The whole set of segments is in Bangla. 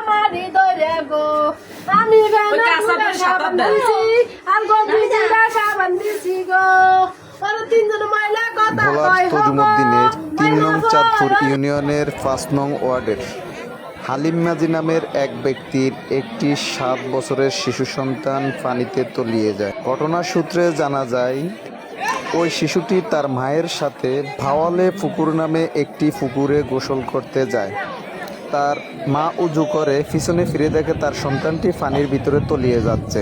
আমার হৃদয় গো। আমি ওই কাঁচা বেলা দিয়ে সাবান সাবান দিছি আর গন্ধি সাবান দিছি গো। তিনজন মহিলা কথা ভোলার কয় তজুমুদ্দিনের তিন নং চাঁদপুর ইউনিয়নের পাঁচ নং ওয়ার্ডের। হালিম মাঝি নামের এক ব্যক্তির একটি সাত বছরের শিশু সন্তান পানিতে তলিয়ে যায়। ঘটনার সূত্রে জানা যায় ওই শিশুটি তার মায়ের সাথে ভাওয়ালে পুকুর নামে একটি পুকুরে গোসল করতে যায়। তার মা উজু করে পিছনে ফিরে দেখে তার সন্তানটি পানির ভিতরে তলিয়ে যাচ্ছে।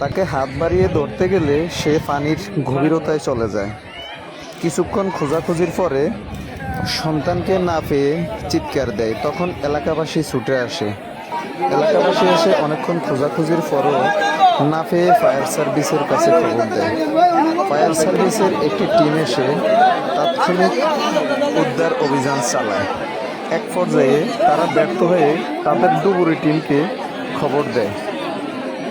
তাকে হাত বাড়িয়ে ধরতে গেলে সে পানির গভীরতায় চলে যায়। কিছুক্ষণ খোঁজাখুঁজির পরে সন্তানকে না পেয়ে চিৎকার দেয়। তখন এলাকাবাসী ছুটে আসে। এলাকাবাসী এসে অনেকক্ষণ খোঁজাখুঁজির পরও না পেয়ে ফায়ার সার্ভিসের কাছে খবর দেয়। ফায়ার সার্ভিসের একটি টিম এসে তাৎক্ষণিক উদ্ধার অভিযান চালায়। এক পর্যায়ে তারা ব্যর্থ হয়ে তাদের ডুবুরি টিমকে খবর দেয়।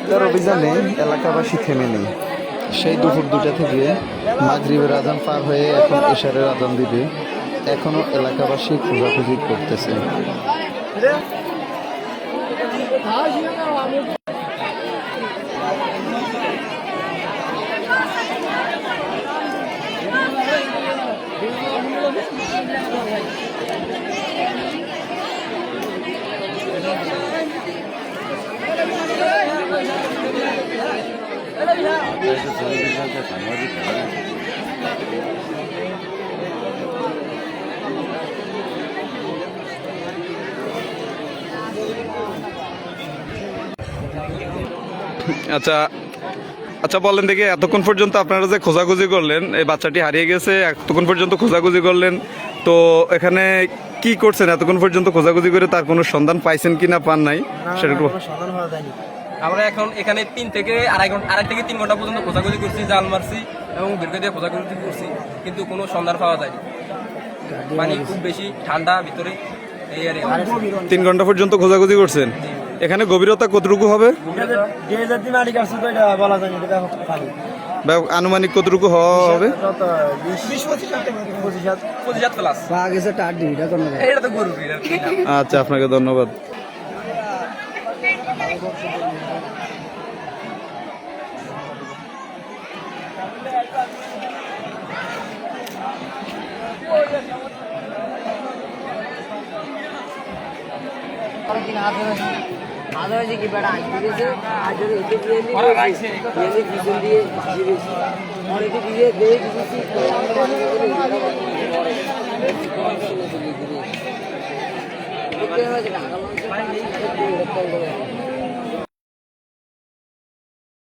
তার অভিযানে এলাকাবাসী থেমে নেই। সেই দুপুর দুটা থেকে মাগরিবের আজান পার হয়ে এখন এশারের আজান দিবে। এখনও এলাকাবাসী খোঁজাখুঁজি করতেছে। আচ্ছা আচ্ছা বলেন দেখি এতক্ষণ পর্যন্ত আপনারা যে খোঁজাখুঁজি করলেন এই বাচ্চাটি হারিয়ে গেছে এতক্ষণ পর্যন্ত খোঁজাখুঁজি করলেন তো এখানে কি করছেন? এতক্ষণ পর্যন্ত খোঁজাখুঁজি করে তার কোনো সন্ধান পাইছেন কি না পান নাই? সেটা আমরা এখন এখানে তিন থেকে আড়াই ঘণ্টা আড়াই থেকে তিন ঘণ্টা পর্যন্ত খোঁজাখুঁজি করছি জাল মারছি এবং দীর্ঘ দিয়ে খোঁজাখুঁজি করছি কিন্তু কোনো সন্ধান পাওয়া যায়নি। পানি খুব বেশি ঠান্ডা ভিতরে তিন ঘণ্টা পর্যন্ত খোঁজাখুঁজি করছেন। এখানে গভীরতা কতটুকু হবে? আনুমানিক কতটুকু হওয়া হবে? পঁচিশ পঁচিশ হাজার পঁচিশ হাত পা গেছে টাট দিবি এটা করতে এটা তো গরু এটা কি? আচ্ছা আজ দিয়েছে আজ যদি এতে দিয়ে দিয়ে পিছন দিয়ে দিয়েছি আর এতে দিয়ে দিয়ে দিয়েছি ঢাকা